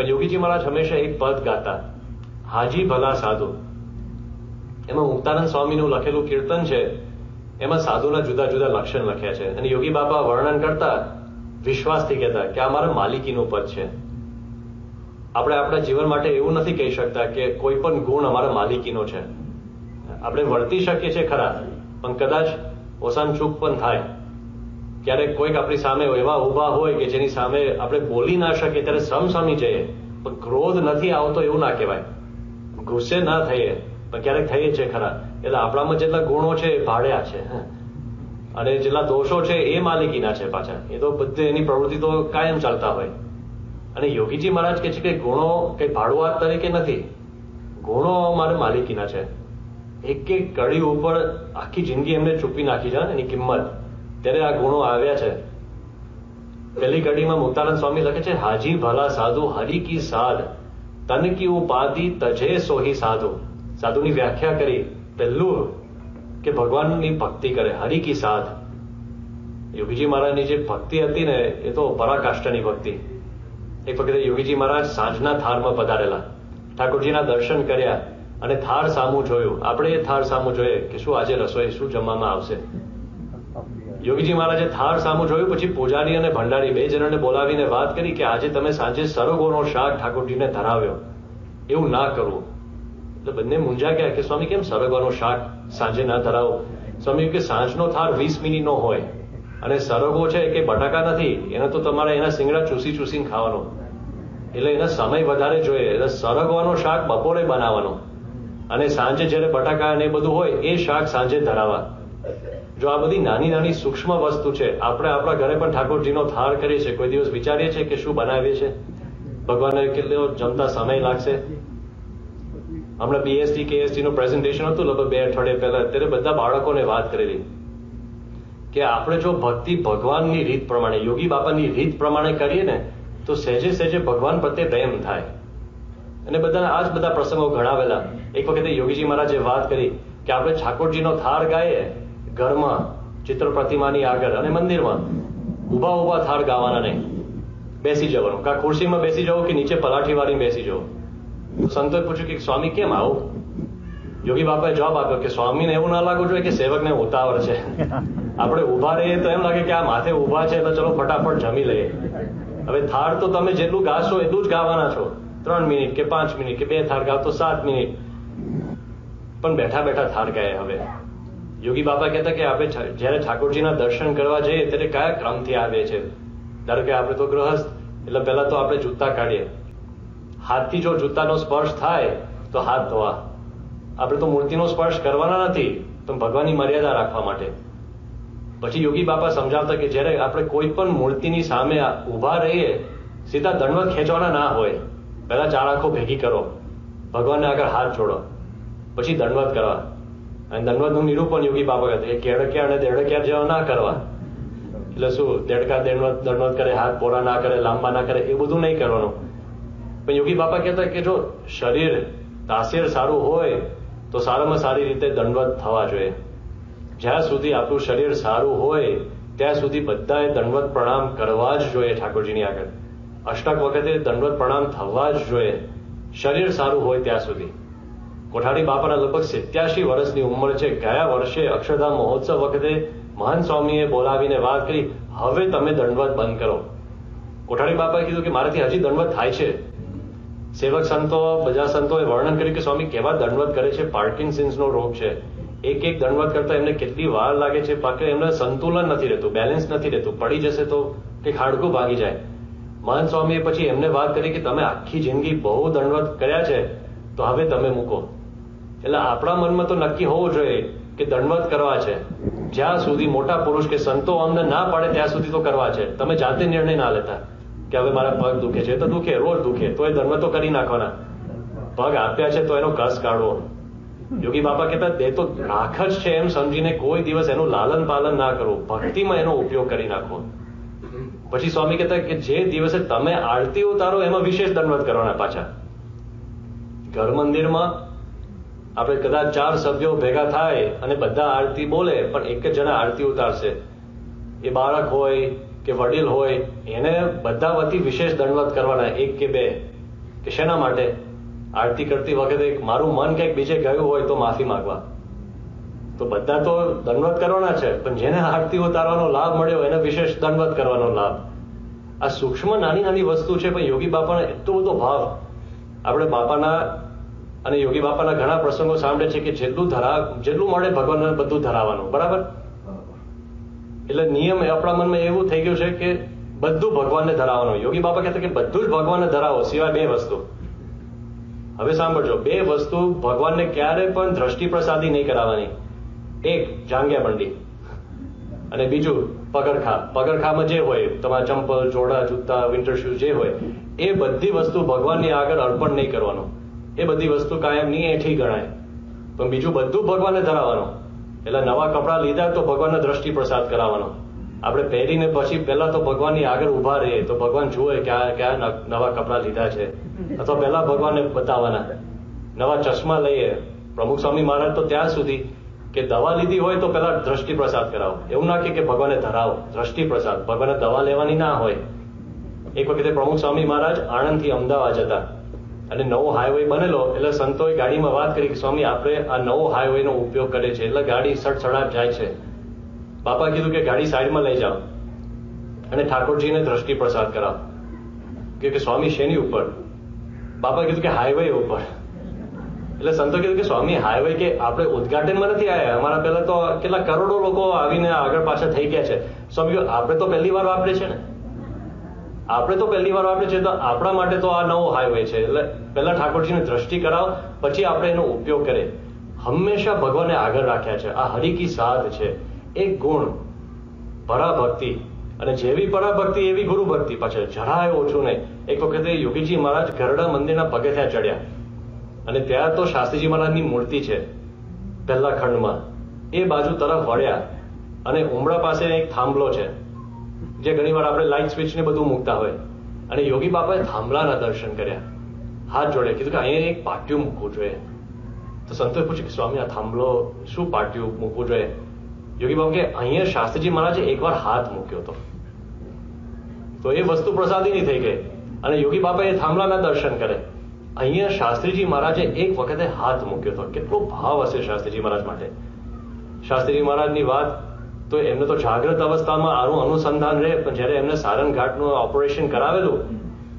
પણ યોગીજી મહારાજ હંમેશા એક પદ ગાતા, હાજી ભલા સાધુ. એમાં મુક્તાનંદ સ્વામીનું લખેલું કીર્તન છે, એમાં સાધુના જુદા જુદા લક્ષણ લખ્યા છે. અને યોગી બાપા વર્ણન કરતા વિશ્વાસથી કહેતા કે આ મારા માલિકીનું પદ છે. આપણે આપણા જીવન માટે એવું નથી કહી શકતા કે કોઈ પણ ગુણ અમારા માલિકીનો છે. આપણે વર્તી શકીએ છીએ ખરા, પણ કદાચ ઓસાન ચૂક પણ થાય. ક્યારેક કોઈક આપણી સામે એવા ઊભા હોય કે જેની સામે આપણે બોલી ના શકીએ, ત્યારે સમસમી જઈએ. પણ ક્રોધ નથી આવતો એવું ના કહેવાય. ગુસ્સે ના થઈએ, પણ ક્યારેક થઈએ છે ખરા. એટલે આપણામાં જેટલા ગુણો છે એ ભાડ્યા છે અને જેટલા દોષો છે એ માલિકીના છે પાછા. એ તો બધે એની પ્રવૃત્તિ તો કાયમ ચાલતા હોય. અને યોગીજી મહારાજ કે છે કે ગુણો કઈ ભાડુઆત તરીકે નથી. ગુણો અમારે માલિકીના છે. એક એક કડી ઉપર આખી જિંદગી એમને ચૂપી નાખી છે, એની કિંમત. ત્યારે આ ગુણો આવ્યા છે. પહેલી કડીમાં મુક્તાનંદ સ્વામી લખે છે, હાજી ભલા સાધુ, હરિ કી સાધ તન કી ઉપાધિ તજે સોહી સાધુ. સાધુની વ્યાખ્યા કરી પહેલું કે ભગવાનની ભક્તિ કરે, હરિ કી સાધ યોગીજી મહારાજની જે ભક્તિ હતી ને, એ તો પરાકાષ્ઠાની ભક્તિ. એક વખતે યોગીજી મહારાજ સાંજના થારમાં પધારેલા. ઠાકોરજીના દર્શન કર્યા અને થાળ સામું જોયું. આપણે એ થાળ સામું જોઈએ કે શું આજે રસોઈ, શું જમવામાં આવશે? યોગીજી મહારાજે થાળ સામું જોયું, પછી પૂજારી અને ભંડારી બે જણાને બોલાવીને વાત કરી કે આજે તમે સાંજે સરગોનો શાક ઠાકોરજીને ધરાવ્યો. એવું ના કરવું. એટલે બંને મૂંઝા ગયા કે સ્વામી કેમ સરગવાનો શાક સાંજે ના ધરાવો? સ્વામી કે સાંજનો થાળ વીસ મિનિટનો હોય. અને સરગો છે કે બટાકા નથી, એને તો તમારે એના સિંગડા ચૂસી ચૂસીને ખાવાનો. એટલે એના સમય વધારે જોઈએ. એટલે સરગવાનો શાક બપોરે બનાવવાનો. અને સાંજે જ્યારે બટાકા અને બધું હોય, એ શાક સાંજે ધરાવા. જો આ બધી નાની નાની સૂક્ષ્મ વસ્તુ છે, આપણે આપણા ઘરે પણ ઠાકોરજીનો થાળ કરીએ છીએ, કોઈ દિવસ વિચારીએ છીએ કે શું બનાવીએ છીએ? ભગવાનને કેટલો જમતા સમય લાગશે? હમણાં બીએસટી કેએસટી નું પ્રેઝન્ટેશન હતું, લગભગ બે અઠવાડિયા પહેલા ત્યારે બધા બાળકોને વાત કરેલી કે આપણે જો ભક્તિ ભગવાનની રીત પ્રમાણે, યોગી બાપાની રીત પ્રમાણે કરીએ ને, તો સહેજે સહેજે ભગવાન પ્રત્યે પ્રેમ થાય. અને બધા આ જ બધા પ્રસંગો ગણાવેલા એક વખતે યોગીજી મહારાજે વાત કરી કે આપણે ઠાકોરજીનો થાળ ગાઈએ ઘરમાં ચિત્ર પ્રતિમાની આગળ અને મંદિરમાં ઊભા ઊભા થાળ ગાવાના નહીં બેસી જવાનું કાં ખુરશીમાં બેસી જવું કે નીચે પલાઠી વાળી બેસી જવું સંતોએ પૂછ્યું કે સ્વામી કેમ આવું? યોગી બાપાએ જવાબ આપ્યો કે સ્વામીને એવું ના લાગવું જોઈએ કે સેવકને ઉતાવળ છે. આપણે ઊભા રહીએ તો એમ લાગે કે આ માથે ઊભા છે એટલે ચલો ફટાફટ જમી લઈએ. હવે થાળ તો તમે જેટલું ગાશો એટલું જ ગાવાના છો. ત્રણ મિનિટ કે પાંચ મિનિટ કે બે થાળ ગાવ તો સાત મિનિટ. પણ બેઠા બેઠા થાળ ગાય હવે. યોગી બાપા કહેતા કે આપણે જ્યારે ઠાકોરજીના દર્શન કરવા જઈએ ત્યારે કયા ક્રમથી આવે છે? ધારો કે આપણે તો ગ્રહસ્થ એટલે પહેલા તો આપણે જૂતા કાઢીએ. હાથથી જો જૂતાનો સ્પર્શ થાય, તો હાથ ધોવા. આપણે તો મૂર્તિનો સ્પર્શ કરવાના નથી, તો ભગવાનની મર્યાદા રાખવા માટે. પછી યોગી બાપા સમજાવતા કે જ્યારે આપણે કોઈ પણ મૂર્તિની સામે ઊભા રહીએ, સીધા દંડવત ખેંચવાના ના હોય. પહેલા ચાર આંખો ભેગી કરો. ભગવાનને આગળ હાથ જોડો. પછી દંડવત કરવા. અને દંડવતનું નિરૂપણ યોગી બાબા કહે કે કેડક્યા અને દેડક્યા જેવા ના કરવા. એટલે શું, દેડકા દેડવત, દંડવત કરે, હાથ પોરા ના કરે, લાંબા ના કરે, એ બધું નહીં કરવાનું. પણ યોગી બાપા કહેતા કે જો શરીર તાસીર સારું હોય, તો સારામાં સારી રીતે દંડવત થવા જોઈએ. જ્યાં સુધી આપણું શરીર સારું હોય, ત્યાં સુધી બધાએ દંડવત પ્રણામ કરવા જ જોઈએ ઠાકોરજીની આગળ. અષ્ટક વખતે દંડવત પ્રણામ થવા જ જોઈએ. શરીર સારું હોય ત્યાં સુધી. કોઠારી બાપાના લગભગ સિત્યાસી વર્ષની ઉંમર છે. ગયા વર્ષે અક્ષરધામ મહોત્સવ વખતે મહાન સ્વામીએ બોલાવીને વાત કરી, હવે તમે દંડવત બંધ કરો. કોઠારી બાપાએ કીધું કે, મારાથી હજી દંડવત થાય છે. સેવક સંતો બધા સંતોએ વર્ણન કર્યું કે, સ્વામી, કેવા દંડવત કરે છે? પાર્કિન્સિન્સનો રોગ છે. એક એક દંડવત કરતા એમને કેટલી વાર લાગે છે? પાકે એમને સંતુલન નથી રહેતું, બેલેન્સ નથી રહેતું, પડી જશે તો કે ખાડકું ભાગી જાય. મહાન સ્વામીએ પછી એમને વાત કરી કે, તમે આખી જિંદગી બહુ દંડવત કર્યા છે, તો હવે તમે મૂકો. એટલે આપણા મનમાં તો નક્કી હોવું જોઈએ કે દંડવત કરવા છે. જ્યાં સુધી મોટા પુરુષ કે સંતો અમને ના પાડે, ત્યાં સુધી તો કરવા છે. તમે જાતે નિર્ણય ના લેતા કે હવે મારા પગ દુખે છે. તો દુખે, રોજ દુખે. તો એ દંડવત કરી નાખવાના. પગ આપ્યા છે તો એનો ઘસ કાઢવો. યોગી બાપા કહેતા તે તો રાખ જ છે એમ સમજીને કોઈ દિવસ એનું લાલન પાલન ના કરવું ભક્તિમાં એનો ઉપયોગ કરી નાખવો પછી સ્વામી કહેતા કે જે દિવસે તમે આરતી ઉતારો, એમાં વિશેષ દંડવત કરવાના પાછા. ઘર મંદિરમાં આપણે કદાચ ચાર સભ્યો ભેગા થાય અને બધા આરતી બોલે, પણ એક જ જણા આરતી ઉતારશે. એ બાળક હોય કે વડીલ હોય, એને બધા વતી વિશેષ દંડવત કરવાના, એક કે બે. કે શેના માટે? આરતી કરતી વખતે મારું મન કંઈક બીજે ગયું હોય તો માફી માંગવા. તો બધા તો દંડવત કરવાના છે, પણ જેને આરતી ઉતારવાનો લાભ મળ્યો, એને વિશેષ દંડવત કરવાનો લાભ. આ સૂક્ષ્મ નાની નાની વસ્તુ છે, પણ યોગી બાપાનો એટલો બધો ભાવ. આપણે બાપાના અને યોગી બાપાના ઘણા પ્રસંગો સાંભળે છે કે જેટલું ધરા જેટલું મળે ભગવાનને બધું ધરાવવાનું. બરાબર? એટલે નિયમ આપણા મનમાં એવું થઈ ગયું છે કે બધું ભગવાનને ધરાવવાનું. યોગી બાપા કહેતા કે બધું જ ભગવાનને ધરાવો સિવાય બે વસ્તુ. હવે સાંભળજો, બે વસ્તુ ભગવાનને ક્યારે પણ દ્રષ્ટિ પ્રસાદી નહીં કરાવવાની. એક, જાંગ્યા બંડી અને બીજું, પગરખા. પગરખામાં જે હોય, તમારા ચંપલ, જોડા, જૂતા વિન્ટર શૂઝ જે હોય, એ બધી વસ્તુ ભગવાનની આગળ અર્પણ નહીં કરવાનું. એ બધી વસ્તુ કાયમ નહીં એઠી ગણાય. પણ બીજું બધું ભગવાનને ધરાવવાનું. એટલે નવા કપડાં લીધા તો ભગવાનને દ્રષ્ટિ પ્રસાદ કરાવવાનો. આપણે પહેરીને પછી પહેલા તો ભગવાનની આગળ ઊભા રહીએ તો ભગવાન જુએ કે આ કયા નવા કપડાં લીધા છે. અથવા પહેલા ભગવાનને બતાવવાના. નવા ચશ્મા લઈએ. પ્રમુખ સ્વામી મહારાજ તો ત્યાં સુધી કે દવા લીધી હોય તો પહેલા દ્રષ્ટિ પ્રસાદ કરાવો. એવું ના કે કે ભગવાને ધરાવો. દ્રષ્ટિ પ્રસાદ. ભગવાને દવા લેવાની ના હોય. એક વખતે પ્રમુખ સ્વામી મહારાજ આણંદથી અમદાવાદ જતા. અને નવો હાઈવે બનેલો, એટલે સંતોએ ગાડીમાં વાત કરી કે, સ્વામી, આપણે આ નવો હાઈવેનો ઉપયોગ કરે છે. એટલે ગાડી સડસડાટ જાય છે. બાપા કીધું કે, ગાડી સાઈડમાં લઈ જાઓ. અને ઠાકોરજીને દ્રષ્ટિ પ્રસાદ કરાવો. કે સ્વામી, શેની ઉપર? બાપા કીધું કે હાઈવે ઉપર. એટલે સંતો કીધું કે, સ્વામી હાઈવે કે આપણે ઉદઘાટનમાં નથી આવ્યા અમારા પહેલા તો કેટલા કરોડો લોકો આવીને આગળ પાછળ થઈ ગયા છે. સ્વામી આપણે તો પહેલી વાર વાપરે છે ને. આપણે તો પહેલી વાર વાપરે છે તો આપણા માટે તો આ નવો હાઈવે છે. એટલે પહેલા ઠાકોરજીને દ્રષ્ટિ કરાવો, પછી આપણે એનો ઉપયોગ કરીએ. હંમેશા ભગવાને આગળ રાખ્યા છે. આ હરિકી સાધ છે. એક ગુણ, પરાભક્તિ. અને જેવી પરાભક્તિ, એવી ગુરુ ભક્તિ. પાછળ જરાય ઓછું નહીં. એક વખતે યોગીજી મહારાજ ગરડા મંદિરના પગથિયા ચડ્યા. અને ત્યાં તો શાસ્ત્રીજી મહારાજની મૂર્તિ છે, પહેલા ખંડમાં. એ બાજુ તરફ વળ્યા. અને ઉમરા પાસે એક થાંભલો છે. જે ઘણીવાર આપણે લાઇટ સ્વિચ ને બધું મૂકતા હોય. અને યોગી બાપાએ થાંભલાના દર્શન કર્યા. હાથ જોડે કીધું કે અહીંયા એક પાટિયું મૂકવું જોઈએ. તો સંતોએ પૂછ્યું કે, સ્વામી, આ થાંભલો શું પાટિયું મૂકવું જોઈએ? યોગી બાપુ કે, અહીંયા શાસ્ત્રીજી મહારાજે એકવાર હાથ મૂક્યો હતો. તો એ વસ્તુ પ્રસાદીની થઈ ગઈ. અને યોગી બાપા એ થાંભલાના દર્શન કરે અહીંયા શાસ્ત્રીજી મહારાજે એક વખતે હાથ મૂક્યો હતો. કેટલો ભાવ હશે શાસ્ત્રીજી મહારાજ માટે. શાસ્ત્રીજી મહારાજની વાત તો એમને તો જાગ્રત અવસ્થામાં આનું અનુસંધાન રહે. પણ જ્યારે એમને સારંગ ઘાટનું ઓપરેશન કરાવેલું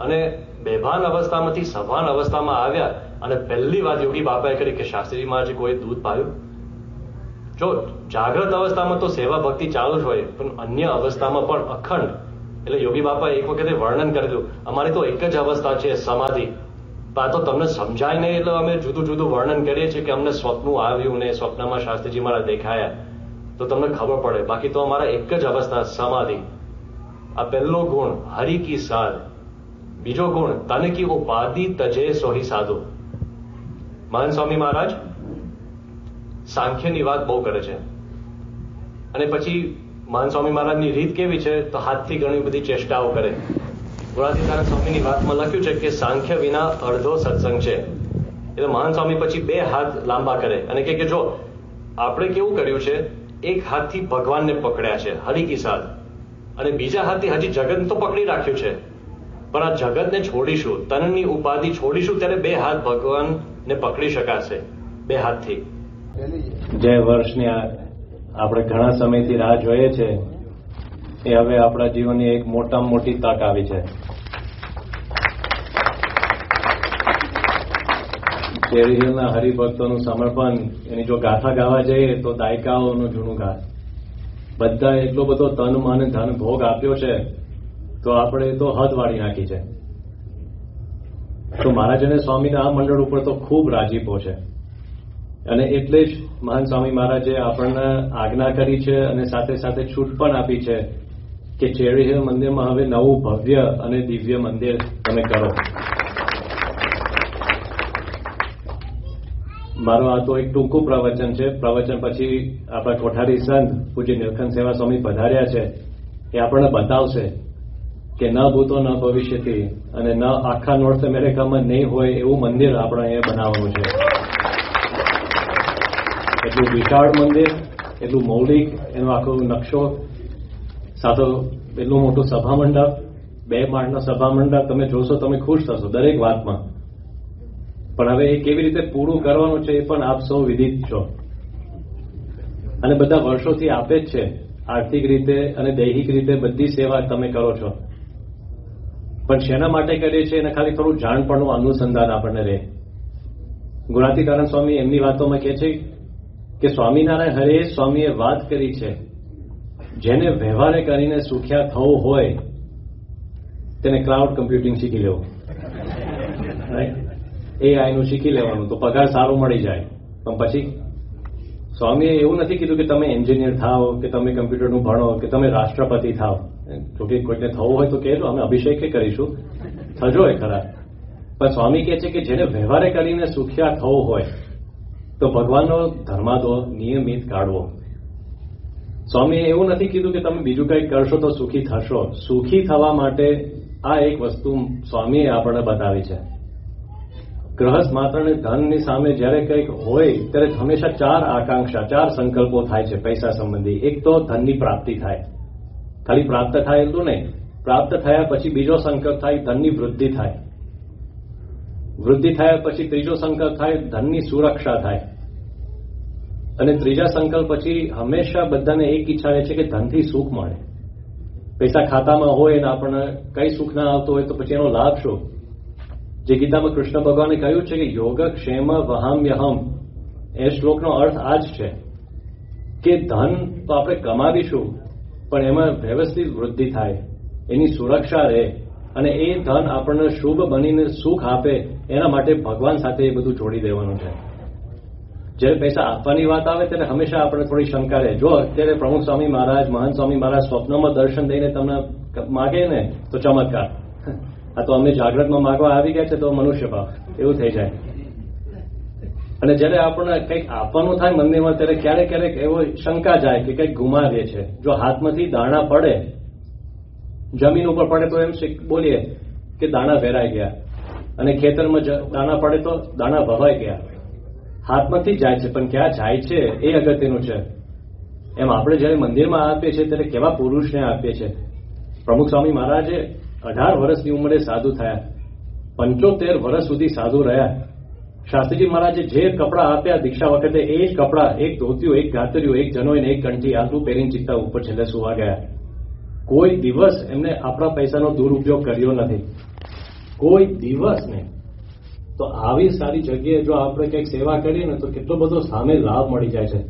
અને બેભાન અવસ્થામાંથી સભાન અવસ્થામાં આવ્યા અને પહેલી વાત યોગી બાપાએ કરી કે શાસ્ત્રીજી મહારાજે કોઈ દૂધ પાયું? જો જાગ્રત અવસ્થામાં તો સેવા ભક્તિ ચાલુ જ હોય, પણ અન્ય અવસ્થામાં પણ અખંડ. એટલે યોગી બાપા એક વખતે વર્ણન કરેલું અમારી તો એક જ અવસ્થા છે, સમાધિ. આ તો તમને સમજાય નહીં, એટલે અમે જુદું જુદું વર્ણન કરીએ છીએ કે અમને સ્વપ્નું આવ્યું ને સ્વપ્નમાં શાસ્ત્રીજી મારા દેખાયા. તો તમને ખબર પડે. બાકી તો અમારા એક જ અવસ્થા, સમાધિ. આ પહેલો ગુણ, હરિ કી સાધ બીજો ગુણ, તને કી ઉપાધિ તજે સોહી સાધુ. મહાન સ્વામી મહારાજ, સાંખ્યની વાત બહુ કરે છે. અને પછી મહાન સ્વામી મહારાજની રીત કેવી છે? તો હાથથી ઘણી બધી ચેષ્ટાઓ કરે. ગુણાતીતાનંદ સ્વામીની વાતમાં લખ્યું છે કે સાંખ્ય વિના અડધો સત્સંગ છે. એટલે મહાન સ્વામી પછી બે હાથ લાંબા કરે. અને કે જો, આપણે કેવું કર્યું છે? એક હાથથી ભગવાનને પકડ્યા છે, હરિકિસાદ. અને બીજા હાથથી હજી જગત તો પકડી રાખ્યું છે. પણ આ જગતને છોડીશું, તનની ઉપાધિ છોડીશું, ત્યારે બે હાથ ભગવાનને પકડી શકાશે. બે હાથથી. જે વર્ષની આપણે ઘણા સમયથી રાહ જોઈએ છે, એ હવે આપણા જીવનની એક મોટામાં મોટી તક આવી છે. ચેરી હિલના હરિભક્તોનું સમર્પણ, એની જો ગાથા ગાવા જઈએ તો દાયકાઓનું જૂનું ગાથ. બધા એટલો બધો તન, મન, ધન, ભોગ આપ્યો છે, તો આપણે તો હદ વાળી નાખી છે. તો મહારાજને સ્વામીના આ મંડળ ઉપર તો ખૂબ રાજીપો છે. અને એટલે જ મહાન સ્વામી મહારાજે આપણને આજ્ઞા કરી છે અને સાથે સાથે છૂટ પણ આપી છે કે ચેરી હિલ મંદિરમાં હવે નવું ભવ્ય અને દિવ્ય મંદિર તમે કરો. મારું આ તો એક ટૂંકું પ્રવચન છે. પ્રવચન પછી આપણા કોઠારી સંત પૂજ્ય નીલકંઠ સેવા સ્વામી પધાર્યા છે. એ આપણને બતાવશે કે ન ભૂતો, ન ભવિષ્યથી અને ન આખા નોર્થ અમેરિકામાં નહીં હોય એવું મંદિર આપણે અહીંયા બનાવવાનું છે. એટલું વિશાળ મંદિર, એટલું મૌલિક, એનો આખો નકશો, સાતો એટલું મોટું સભા મંડપ બે માળના સભામંડળ તમે જોશો તમે ખુશ થશો દરેક વાતમાં. પણ હવે એ કેવી રીતે પૂરું કરવાનું છે એ પણ આપ સૌ વિદિત છો. અને બધા વર્ષોથી આપે જ છે, આર્થિક રીતે અને દૈહિક રીતે બધી સેવા તમે કરો છો. પણ શેના માટે કરીએ છીએ એને ખાલી થોડું જાણપણું અનુસંધાન આપણને રહે. ગુણાતીતાનંદ સ્વામી એમની વાતોમાં કહે છે કે સ્વામિનારાયણ હરે સ્વામીએ વાત કરી છે, જેને વ્યવહારે કરીને સુખ્યા થવું હોય તેને ક્લાઉડ કમ્પ્યુટિંગ શીખી લેવું. એઆઈ નું શીખી લેવાનું, તો પગાર સારો મળી જાય. પણ પછી સ્વામીએ એવું નથી કીધું કે તમે એન્જિનિયર થાઓ, કે તમે કમ્પ્યુટરનું ભણો, કે તમે રાષ્ટ્રપતિ થાઓ. જોકે કોઈને થવું હોય તો કહેજો, અમે અભિષેક કરીશું. થજો એ ખરા. પણ સ્વામી કહે છે કે જેને વ્યવહારે કરીને સુખ્યા થવું હોય, તો ભગવાનનો ધર્માદો નિયમિત કાઢવો સ્વામીએ એવું નથી કીધું કે તમે બીજું કંઈક કરશો તો સુખી થશો. સુખી થવા માટે આ એક વસ્તુ સ્વામીએ આપણને બતાવી છે. ગ્રહસ્થ માત્રને ધનની સામે જ્યારે કંઈક હોય, ત્યારે હંમેશા ચાર આકાંક્ષા, ચાર સંકલ્પો થાય છે પૈસા સંબંધી. એક તો ધનની પ્રાપ્તિ થાય. ખાલી પ્રાપ્ત થાય એટલું નહીં. પ્રાપ્ત થયા પછી બીજો સંકલ્પ થાય, ધનની વૃદ્ધિ થાય. વૃદ્ધિ થયા પછી ત્રીજો સંકલ્પ થાય, ધનની સુરક્ષા થાય. અને ત્રીજા સંકલ્પ પછી હંમેશા બધાને એક ઈચ્છા રહે છે કે ધનથી સુખ મળે. પૈસા ખાતામાં હોય અને આપણને કઈ સુખ ના આવતો હોય તો પછી એનો લાભ શું? જે ગીતામાં કૃષ્ણ ભગવાને કહ્યું છે કે યોગ, ક્ષેમ વહામ્યહમ એ શ્લોકનો અર્થ આ જ છે કે ધન તો આપણે કમાવીશું, પણ એમાં વ્યવસ્થિત વૃદ્ધિ થાય. એની સુરક્ષા રહે અને એ ધન આપણને શુભ બનીને સુખ આપે, એના માટે ભગવાન સાથે એ બધું જોડી દેવાનું છે. જ્યારે પૈસા આપવાની વાત આવે ત્યારે હંમેશા આપણે થોડી શંકા રહે. જો અત્યારે પ્રમુખ સ્વામી મહારાજ, મહાન સ્વામી મહારાજ સ્વપ્નમાં દર્શન દઈને તમને માગે ને, તો ચમત્કાર. આ તો અમે જાગ્રતમાં માગવા આવી ગયા છે તો મનુષ્ય ભાવ, એવું થઈ જાય. અને જ્યારે આપણને કંઈક આપવાનું થાય મંદિરમાં ત્યારે ક્યારેક ક્યારેક એવો શંકા જાય કે કંઈક ગુમાવીએ છે. જો હાથમાંથી દાણા પડે, જમીન ઉપર પડે તો એમ બોલીએ કે દાણા વેરાઈ ગયા. અને ખેતરમાં દાણા પડે તો દાણા ભવાઈ ગયા. હાથમાંથી જાય છે, પણ ક્યાં જાય છે એ અગત્યનું છે. એમ આપણે જયારે મંદિરમાં આપીએ છીએ, ત્યારે કેવા પુરુષને આપીએ છીએ? પ્રમુખ સ્વામી મહારાજે અઢાર વર્ષની ઉંમરે સાધુ થયા. પંચોતેર વર્ષ સુધી સાધુ રહ્યા. શાસ્ત્રીજી મહારાજે જે કપડાં આપ્યા દીક્ષા વખતે એ જ કપડાં, એક ધોતિયું, એક ગાતર્યું, એક જનોઈ ને એક કંઠી આટલું પહેરીને ચિત્તા ઉપર છેલ્લે સુવા ગયા. કોઈ દિવસ એમને આપણા પૈસાનો દુરુપયોગ કર્યો નથી. કોઈ દિવસ નહીં તો આવી સારી જગ્યાએ જો આપણે કંઈક સેવા કરીએ ને તો કેટલો બધો સામે લાભ મળી જાય છે.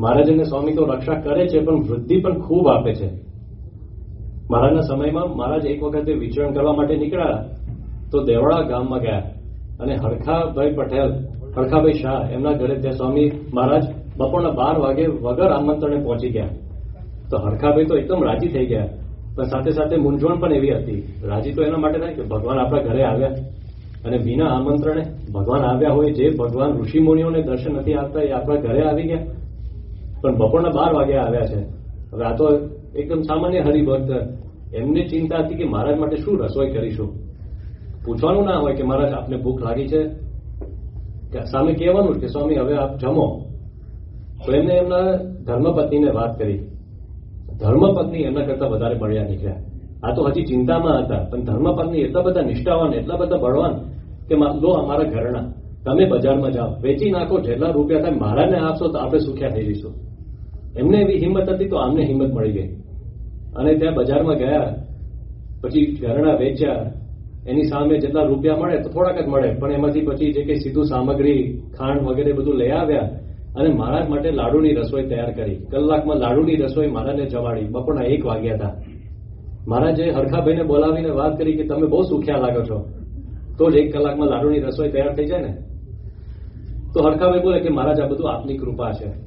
મહારાજ અને સ્વામી તો રક્ષા કરે છે, પણ વૃદ્ધિ પણ ખૂબ આપે છે. મહારાજના સમયમાં મહારાજ એક વખતે વિચરણ કરવા માટે નીકળ્યા તો દેવળા ગામમાં ગયા અને હરખાભાઈ પટેલ, હરખાભાઈ શાહ એમના ઘરે ત્યાં સ્વામી મહારાજ બપોરના બાર વાગે વગર આમંત્રણે પહોંચી ગયા. તો હરખાભાઈ તો એકદમ રાજી થઈ ગયા. પણ સાથે સાથે મૂંઝવણ પણ એવી હતી. રાજી તો એના માટે થાય કે ભગવાન આપણા ઘરે આવ્યા અને વિના આમંત્રણે ભગવાન આવ્યા હોય જે ભગવાન ઋષિ મુનિઓને દર્શન નથી આપતા એ આપણા ઘરે આવી ગયા. પણ બપોરના બાર વાગે આવ્યા છે. હવે આ તો એકદમ સામાન્ય હરિભક્ત. એમને ચિંતા હતી કે મહારાજ માટે શું રસોઈ કરીશું? પૂછવાનું ના હોય કે મહારાજ, આપને ભૂખ લાગી છે? સામે કહેવાનું કે સ્વામી, હવે આપ જમો. તો એમને એમના ધર્મપત્નીને વાત કરી. ધર્મપત્ની એમના કરતા વધારે બળ્યા નીકળ્યા. આ તો હજી ચિંતામાં હતા, પણ ધર્મપત્ની એટલા બધા નિષ્ઠાવાન, એટલા બધા બળવાન કે લો અમારા ઘરના તમે બજારમાં જાઓ. વેચી નાખો, જેટલા રૂપિયા થાય, મહારાજને આપશો તો આપણે સુખ્યા થઈ જઈશું. એમને એવી હિંમત હતી તો આમને હિંમત મળી ગઈ. અને ત્યાં બજારમાં ગયા, પછી ઘરણા વેચ્યા, એની સામે જેટલા રૂપિયા મળે તો થોડાક જ મળે, પણ એમાંથી પછી જે કંઈ સીધું સામગ્રી, ખાંડ વગેરે બધું લઈ આવ્યા અને મારા માટે લાડુની રસોઈ તૈયાર કરી. કલાકમાં લાડુની રસોઈ મારાને જવાડી બપોરના એક વાગ્યા હતા. મહારાજે હરખાભાઈને બોલાવીને વાત કરી કે તમે બહુ સુખ્યા લાગો છો. તો જ એક કલાકમાં લાડુની રસોઈ તૈયાર થઈ જાય ને? તો હરખાભાઈ બોલે કે મહારાજ, આ બધું આપની કૃપા છે.